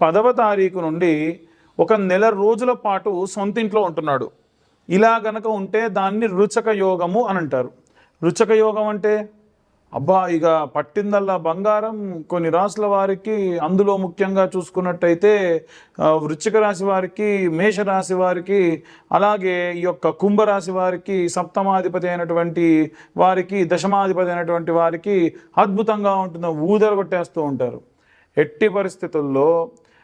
పదవ తారీఖు నుండి ఒక నెల రోజుల పాటు సొంతింట్లో ఉంటున్నాడు. ఇలా గనక ఉంటే దాన్ని రుచక యోగము అని అంటారు. రుచక యోగం అంటే అబ్బా ఇక పట్టిందల్లా బంగారం. కొన్ని రాసుల వారికి అందులో ముఖ్యంగా చూసుకున్నట్టయితే ఆ, వృశ్చిక రాశి వారికి మేషరాశి వారికి అలాగే ఈ యొక్క కుంభరాశి వారికి సప్తమాధిపతి అయినటువంటి వారికి దశమాధిపతి అయినటువంటి వారికి అద్భుతంగా ఉంటుందో ఊదర కొట్టేస్తూ ఉంటారు. ఎట్టి పరిస్థితుల్లో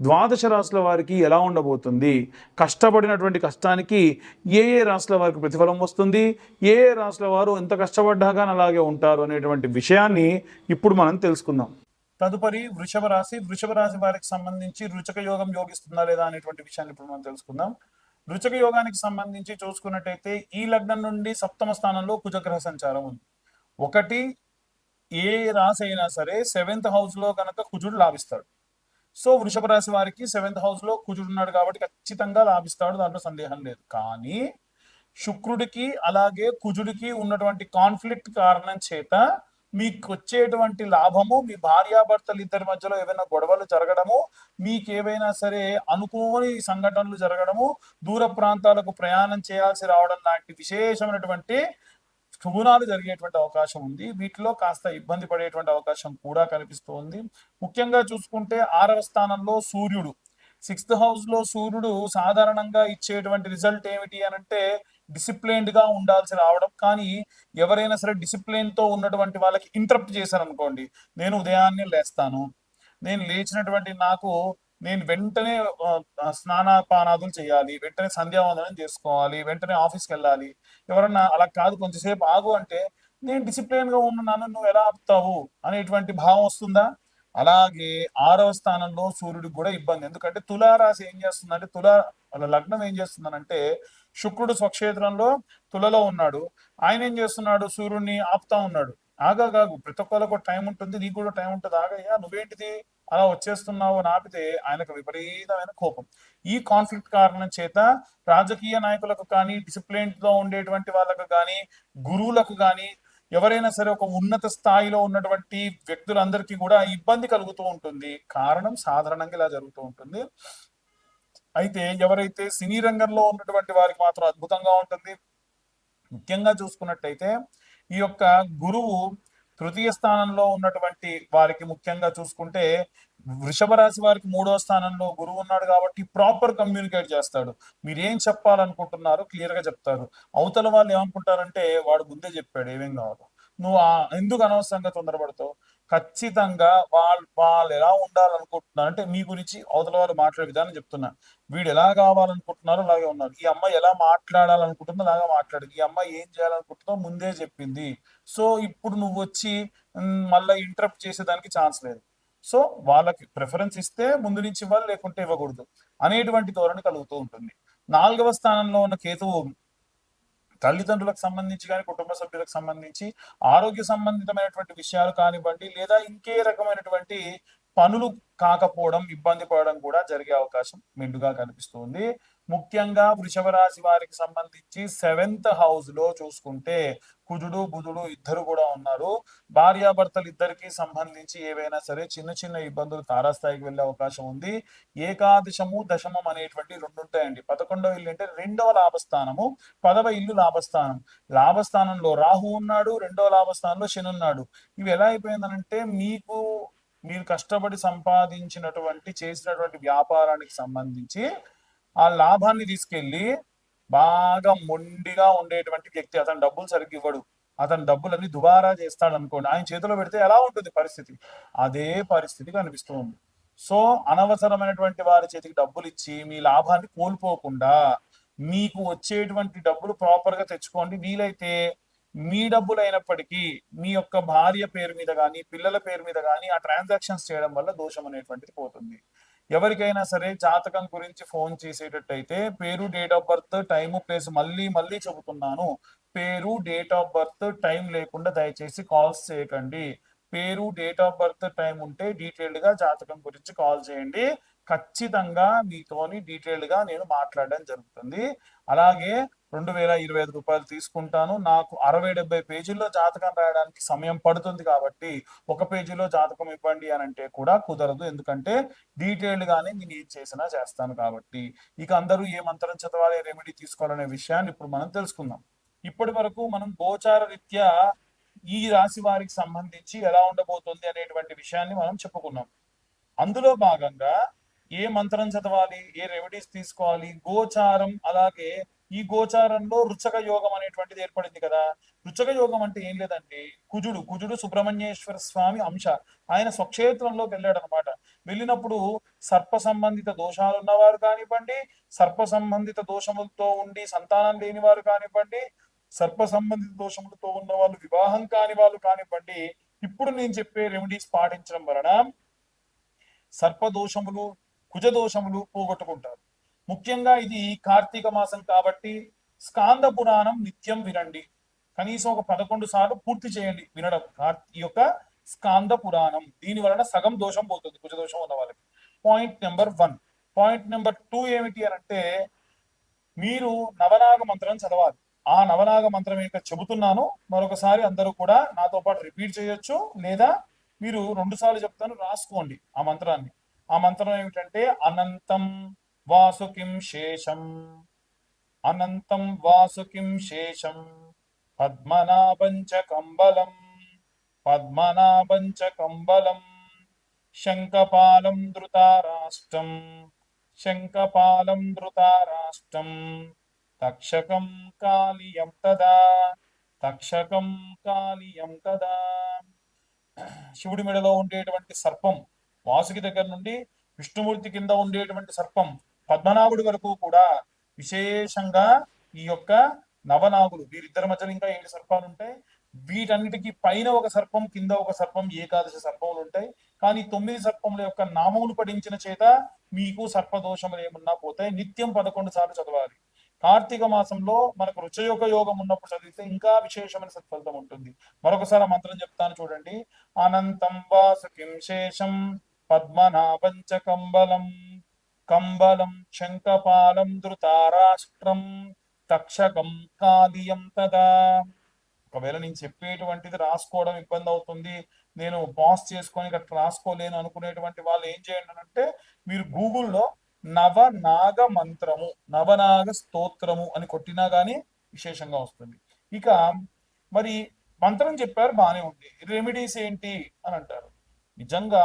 ద్వాదశ రాశుల వారికి ఎలా ఉండబోతుంది? కష్టపడినటువంటి కష్టానికి ఏ ఏ రాశుల వారికి ప్రతిఫలం వస్తుంది? ఏ ఏ రాశుల వారు ఎంత కష్టపడ్డా కానీ అలాగే ఉంటారు అనేటువంటి విషయాన్ని ఇప్పుడు మనం తెలుసుకుందాం. తదుపరి వృషభ రాశి. వృషభ రాశి వారికి సంబంధించి రుచక యోగం యోగిస్తుందా లేదా అనేటువంటి విషయాన్ని ఇప్పుడు మనం తెలుసుకుందాం. రుచక యోగానికి సంబంధించి చూసుకున్నట్టయితే ఈ లగ్నం నుండి సప్తమ స్థానంలో కుజగ్రహ సంచారం ఉంది. ఒకటి ఏ రాశి అయినా సరే సెవెంత్ హౌస్లో కనుక కుజుడు లాభిస్తాడు. సో వృషభ రాశి వారికి సెవెంత్ హౌస్లో కుజుడు ఉన్నాడు కాబట్టి ఖచ్చితంగా లాభిస్తాడు దాంట్లో సందేహం లేదు. కానీ శుక్రుడికి అలాగే కుజుడికి ఉన్నటువంటి కాన్ఫ్లిక్ట్ కారణం చేత మీకు వచ్చేటువంటి లాభము మీ భార్యాభర్తలు ఇద్దరి మధ్యలో ఏవైనా గొడవలు జరగడము మీకు ఏవైనా సరే అనుకోని సంఘటనలు జరగడము దూర ప్రాంతాలకు ప్రయాణం చేయాల్సి రావడం లాంటి విశేషమైనటువంటి శుభనాలు జరిగేటువంటి అవకాశం ఉంది. వీటిలో కాస్త ఇబ్బంది పడేటువంటి అవకాశం కూడా కనిపిస్తోంది. ముఖ్యంగా చూసుకుంటే ఆరవ స్థానంలో సూర్యుడు. సిక్స్త్ హౌస్లో సూర్యుడు సాధారణంగా ఇచ్చేటువంటి రిజల్ట్ ఏమిటి అని అంటే డిసిప్లైన్డ్గా ఉండాల్సి రావడం. కానీ ఎవరైనా సరే డిసిప్లైన్తో ఉన్నటువంటి వాళ్ళకి ఇంటరప్ట్ చేశారు అనుకోండి నేను ఉదయాన్నే లేస్తాను. నేను లేచినటువంటి నాకు నేను వెంటనే స్నానపానాదులు చేయాలి వెంటనే సంధ్యావందనం చేసుకోవాలి వెంటనే ఆఫీస్కి వెళ్ళాలి ఎవరన్నా అలా కాదు కొంచెంసేపు ఆగు అంటే నేను డిసిప్లిన్గా ఉన్నాను నువ్వు ఎలా ఆపుతావు? అనేటువంటి భావం వస్తుందా? అలాగే ఆరవ స్థానంలో సూర్యుడికి కూడా ఇబ్బంది. ఎందుకంటే తులారాశి ఏం చేస్తుందంటే తులా వాళ్ళ లగ్నం ఏం చేస్తుందనంటే శుక్రుడు స్వక్షేత్రంలో తులలో ఉన్నాడు. ఆయన ఏం చేస్తున్నాడు? సూర్యుడిని ఆపుతా ఉన్నాడు. ఆగాగాగు ప్రతి ఒక్కరికి టైం ఉంటుంది నీకు కూడా టైం ఉంటుంది. ఆగయ్యా నువ్వేంటిది? అలా వచ్చేస్తున్నావు అని ఆపితే ఆయనకు విపరీతమైన కోపం. ఈ కాన్ఫ్లిక్ట్ కారణం చేత రాజకీయ నాయకులకు కానీ డిసిప్లిన్ ఉండేటువంటి వాళ్ళకు కానీ గురువులకు కానీ ఎవరైనా సరే ఒక ఉన్నత స్థాయిలో ఉన్నటువంటి వ్యక్తులందరికీ కూడా ఇబ్బంది కలుగుతూ ఉంటుంది. కారణం సాధారణంగా ఇలా జరుగుతూ ఉంటుంది. అయితే ఎవరైతే సినీ రంగంలో ఉన్నటువంటి వారికి మాత్రం అద్భుతంగా ఉంటుంది. ముఖ్యంగా చూసుకున్నట్టయితే ఈ యొక్క గురువు తృతీయ స్థానంలో ఉన్నటువంటి వారికి ముఖ్యంగా చూసుకుంటే వృషభ రాశి వారికి మూడో స్థానంలో గురువు ఉన్నాడు కాబట్టి ప్రాపర్ కమ్యూనికేట్ చేస్తాడు. మీరు ఏం చెప్పాలనుకుంటున్నారో క్లియర్గా చెప్తారు. అవతల వాళ్ళు ఏమనుకుంటారంటే వాడు ముందే చెప్పాడు ఏమేం కావాలో? నువ్వు ఆ ఎందుకు అనవసరంగా తొందరపడతావు? ఖచ్చితంగా వాళ్ళు వాళ్ళు ఎలా ఉండాలనుకుంటున్నారు అంటే మీ గురించి అవతల వాళ్ళు మాట్లాడే విధానం చెప్తున్నా. వీడు ఎలా కావాలనుకుంటున్నారో అలాగే ఉన్నారు. ఈ అమ్మాయి ఎలా మాట్లాడాలనుకుంటుందో అలాగే మాట్లాడు. ఈ అమ్మాయి ఏం చేయాలనుకుంటుందో ముందే చెప్పింది. సో ఇప్పుడు నువ్వు వచ్చి మ్, మళ్ళీ ఇంటరప్ట్ చేసేదానికి ఛాన్స్ లేదు. సో వాళ్ళకి ప్రిఫరెన్స్ ఇస్తే ముందు నుంచి ఇవ్వాలి లేకుంటే ఇవ్వకూడదు అనేటువంటి ధోరణి కలుగుతూ ఉంటుంది. నాలుగవ స్థానంలో ఉన్న కేతువు తల్లిదండ్రులకు సంబంధించి కానీ కుటుంబ సభ్యులకు సంబంధించి ఆరోగ్య సంబంధితమైనటువంటి విషయాలు కానివ్వండి లేదా ఇంకే రకమైనటువంటి పనులు కాకపోవడం ఇబ్బంది పడడం కూడా జరిగే అవకాశం మెండుగా కనిపిస్తుంది. ముఖ్యంగా వృషభ రాశి వారికి సంబంధించి సెవెంత్ హౌస్లో చూసుకుంటే కుజుడు బుధుడు ఇద్దరు కూడా ఉన్నారు. భార్యాభర్తలు ఇద్దరికి సంబంధించి ఏవైనా సరే చిన్న చిన్న ఇబ్బందులు తారాస్థాయికి వెళ్ళే అవకాశం ఉంది. ఏకాదశము దశమం అనేటువంటి రెండు ఉంటాయండి పదకొండవ ఇల్లు అంటే రెండవ లాభస్థానము పదవ ఇల్లు లాభస్థానం. లాభస్థానంలో రాహు ఉన్నాడు రెండవ లాభస్థానంలో శని ఉన్నాడు. ఇవి ఎలా అయిపోయిందనంటే మీకు మీరు కష్టపడి సంపాదించినటువంటి చేసినటువంటి వ్యాపారానికి సంబంధించి ఆ లాభాన్ని తీసుకెళ్ళి బాగా మొండిగా ఉండేటువంటి వ్యక్తి అతను డబ్బులు సరిగ్గా ఇవ్వడు. అతను డబ్బులన్నీ దుబారా చేస్తాడు అనుకోండి ఆయన చేతిలో పెడితే ఎలా ఉంటుంది పరిస్థితి? అదే పరిస్థితి కనిపిస్తూ ఉంది. సో అనవసరమైనటువంటి వారి చేతికి డబ్బులు ఇచ్చి మీ లాభాన్ని కోల్పోకుండా మీకు వచ్చేటువంటి డబ్బులు ప్రాపర్గా తెచ్చుకోండి. వీలైతే మీ డబ్బులు అయినప్పటికీ మీ యొక్క భార్య పేరు మీద కానీ పిల్లల పేరు మీద కానీ ఆ ట్రాన్సాక్షన్స్ చేయడం వల్ల దోషం అనేటువంటిది పోతుంది. ఎవరికైనా సరే జాతకం గురించి ఫోన్ చేసేటట్టయితే పేరు date of birth time place మళ్ళీ మళ్ళీ చెబుతున్నాను. పేరు డేట్ ఆఫ్ బర్త్ టైం లేకుండా దయచేసి కాల్స్ చేయకండి. పేరు డేట్ ఆఫ్ బర్త్ టైం ఉంటే డీటెయిల్డ్గా జాతకం గురించి కాల్ చేయండి. ఖచ్చితంగా మీతోని డీటెయిల్డ్గా నేను మాట్లాడడం జరుగుతుంది. అలాగే రెండు వేల ఇరవై ఐదు రూపాయలు తీసుకుంటాను. నాకు అరవై డెబ్బై పేజీల్లో జాతకం రాయడానికి సమయం పడుతుంది కాబట్టి ఒక పేజీలో జాతకం ఇవ్వండి అని అంటే కూడా కుదరదు. ఎందుకంటే డీటెయిల్డ్ గానే నేను ఏం చేసినా చేస్తాను కాబట్టి. ఇక అందరూ ఏ మంత్రం చదవాలి రెమెడీ తీసుకోవాలనే విషయాన్ని ఇప్పుడు మనం తెలుసుకుందాం. ఇప్పటి వరకు మనం గోచార రీత్యా ఈ రాశి వారికి సంబంధించి ఎలా ఉండబోతుంది అనేటువంటి విషయాన్ని మనం చెప్పుకున్నాం. అందులో భాగంగా ఏ మంత్రం చదవాలి ఏ రెమెడీస్ తీసుకోవాలి గోచారం అలాగే ఈ గోచారంలో రుచక యోగం అనేటువంటిది ఏర్పడింది కదా. రుచక యోగం అంటే ఏం లేదండి కుజుడు కుజుడు సుబ్రహ్మణ్యేశ్వర స్వామి అంశ. ఆయన స్వక్షేత్రంలోకి వెళ్ళాడు అనమాట వెళ్ళినప్పుడు సర్ప సంబంధిత దోషాలు ఉన్నవారు కానివ్వండి సర్ప సంబంధిత దోషములతో ఉండి సంతానం లేని వారు కానివ్వండి సర్ప సంబంధిత దోషములతో ఉన్న వాళ్ళు వివాహం కాని వాళ్ళు కానివ్వండి ఇప్పుడు నేను చెప్పే రెమెడీస్ పాటించడం వలన సర్ప కుజదోషములు పోగొట్టుకుంటారు. ముఖ్యంగా ఇది కార్తీక మాసం కాబట్టి స్కాంద పురాణం నిత్యం వినండి. కనీసం ఒక పదకొండు సార్లు పూర్తి చేయండి వినడం. కార్తీ ఈ యొక్క స్కాంద పురాణం. దీని వలన సగం దోషం పోతుంది కుజదోషం ఉన్న వాళ్ళకి. Point number one point number two ఏమిటి అని అంటే మీరు నవనాగ మంత్రం చదవాలి. ఆ నవనాగ మంత్రం ఏంటో చెబుతున్నాను. మరొకసారి అందరూ కూడా నాతో పాటు రిపీట్ చేయొచ్చు. లేదా మీరు రెండు సార్లు చెప్తాను రాసుకోండి ఆ మంత్రాన్ని. ఆ మంత్రం ఏమిటంటే అనంతం వాసుకిం శేషం అనంతం వాసుకిం శేషం పద్మనాభంచ కంబలం పద్మనాభంచ కంబలం శంఖపాలం ధృతారాష్ట్రం శంఖపాలం ధృతారాష్ట్రం తక్షకం కాళియం తదా తక్షకం కాళియం తదా. శివుడి మెడలో ఉండేటువంటి సర్పం వాసుకి దగ్గర నుండి విష్ణుమూర్తి కింద ఉండేటువంటి సర్పం పద్మనాభుడి వరకు కూడా విశేషంగా ఈ యొక్క నవనాగులు వీరిద్దరి మధ్యలో ఇంకా ఏడు సర్పాలు ఉంటాయి? వీటన్నిటికీ పైన ఒక సర్పం కింద ఒక సర్పం ఏకాదశి సర్పములు ఉంటాయి. కానీ తొమ్మిది సర్పముల యొక్క నామములు పఠించిన చేత మీకు సర్పదోషములు ఏమన్నా పోతాయి. నిత్యం పదకొండు సార్లు చదవాలి. కార్తీక మాసంలో మనకు రుచయోగ యోగం ఉన్నప్పుడు చదివితే ఇంకా విశేషమైన సత్ఫలితం ఉంటుంది. మరొకసారి మంత్రం చెప్తాను చూడండి. అనంతం వాసుకిం శేషం పద్మనాభంచ కంబలం కంబలం శంఖపాలం ధృతారాష్ట్రం తక్షకం కాలియం తదా. ఒకవేళ నేను చెప్పేటువంటిది రాసుకోవడం ఇబ్బంది అవుతుంది నేను పాస్ చేసుకొని అట్లా రాసుకోలేను అనుకునేటువంటి వాళ్ళు ఏం చేయండి అంటే మీరు గూగుల్లో నవనాగ మంత్రము నవనాగ స్తోత్రము అని కొట్టినా గానీ విశేషంగా వస్తుంది. ఇక మరి మంత్రం చెప్పారు బానే ఉంది. రెమెడీస్ ఏంటి అని అంటారు. నిజంగా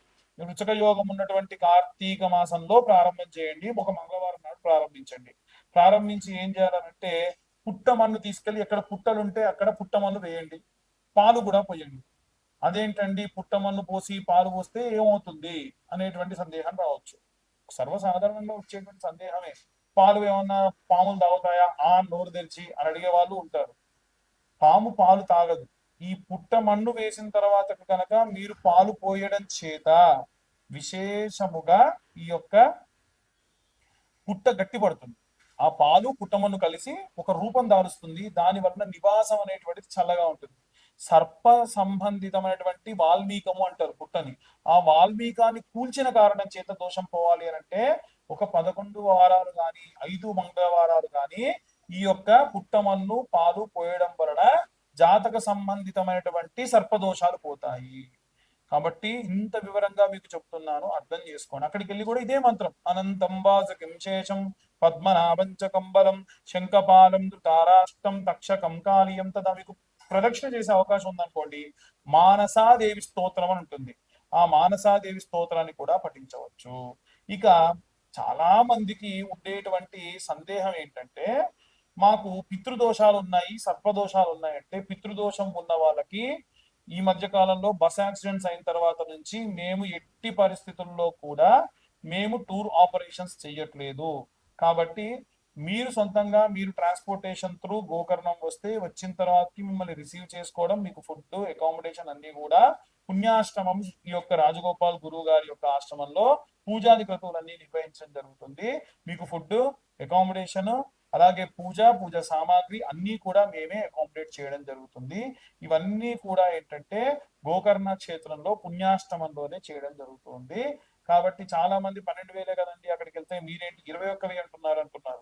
రుచక యోగం ఉన్నటువంటి కార్తీక మాసంలో ప్రారంభం చేయండి. ఒక మంగళవారం నాడు ప్రారంభించండి. ప్రారంభించి ఏం చేయాలంటే పుట్టమన్ను తీసుకెళ్ళి ఎక్కడ పుట్టలుంటే అక్కడ పుట్టమన్ను వేయండి. పాలు కూడా పోయండి. అదేంటండి? పుట్టమన్ను పోసి పాలు పోస్తే ఏమవుతుంది? అనేటువంటి సందేహం రావచ్చు. సర్వసాధారణంగా వచ్చేటువంటి సందేహమే. పాలు ఏమన్నా పాములు తాగుతాయా? ఆ నోరు తెరిచి అని అడిగే వాళ్ళు ఉంటారు. పాము పాలు తాగదు. ఈ పుట్ట మన్ను వేసిన తర్వాత కనుక మీరు పాలు పోయడం చేత విశేషముగా ఈ యొక్క పుట్ట గట్టిపడుతుంది. ఆ పాలు పుట్టమన్ను కలిసి ఒక రూపం దారుస్తుంది దాని వలన నివాసం అనేటువంటిది చల్లగా ఉంటుంది. సర్ప సంబంధితమైనటువంటి వాల్మీకము అంటారు పుట్టని. ఆ వాల్మీకాన్ని కూల్చిన కారణం చేత దోషం పోవాలి అని అంటే ఒక పదకొండు వారాలు కానీ ఐదు మంగళవారాలు కానీ ఈ యొక్క పుట్టమన్ను పాలు పోయడం వలన జాతక సంబంధితమైనటువంటి సర్పదోషాలు పోతాయి. కాబట్టి ఇంత వివరంగా మీకు చెప్తున్నాను అర్థం చేసుకోండి. అక్కడికి వెళ్ళి కూడా ఇదే మంత్రం. అనంతం వాసకిం శేషం పద్మనాభంచ కంబలం శంఖపాలం తారాష్టం తక్షకం కాళీయం తదా మీకు ప్రదక్షిణ చేసే అవకాశం ఉందనుకోండి మానసాదేవి స్తోత్రం అని ఉంటుంది. ఆ మానసాదేవి స్తోత్రాన్ని కూడా పఠించవచ్చు. ఇక చాలా మందికి ఉండేటువంటి సందేహం ఏంటంటే మాకు పితృదోషాలు ఉన్నాయి సర్పదోషాలు ఉన్నాయి అంటే పితృదోషం ఉన్న వాళ్ళకి ఈ మధ్య కాలంలో బస్ యాక్సిడెంట్స్ అయిన తర్వాత నుంచి మేము ఎట్టి పరిస్థితుల్లో కూడా మేము టూర్ ఆపరేషన్స్ చెయ్యట్లేదు. కాబట్టి మీరు సొంతంగా మీరు ట్రాన్స్పోర్టేషన్ త్రూ గోకర్ణం వస్తే వచ్చిన తర్వాతకి మిమ్మల్ని రిసీవ్ చేసుకోవడం మీకు ఫుడ్ అకామిడేషన్ అన్ని కూడా పుణ్యాశ్రమం ఈ యొక్క రాజగోపాల్ గురువు గారి యొక్క ఆశ్రమంలో పూజాది క్రతువులన్నీ నిర్వహించడం జరుగుతుంది. మీకు ఫుడ్ అకామిడేషన్ అలాగే పూజ పూజ సామాగ్రి అన్ని కూడా మేమే అకామిడేట్ చేయడం జరుగుతుంది. ఇవన్నీ కూడా ఏంటంటే గోకర్ణ క్షేత్రంలో పుణ్యాష్టమంలోనే చేయడం జరుగుతుంది. కాబట్టి చాలా మంది పన్నెండు వేలే కదండి అక్కడికి వెళ్తే మీరేంటి ఇరవై ఒక్క వెయ్యి అంటున్నారు అంటున్నారు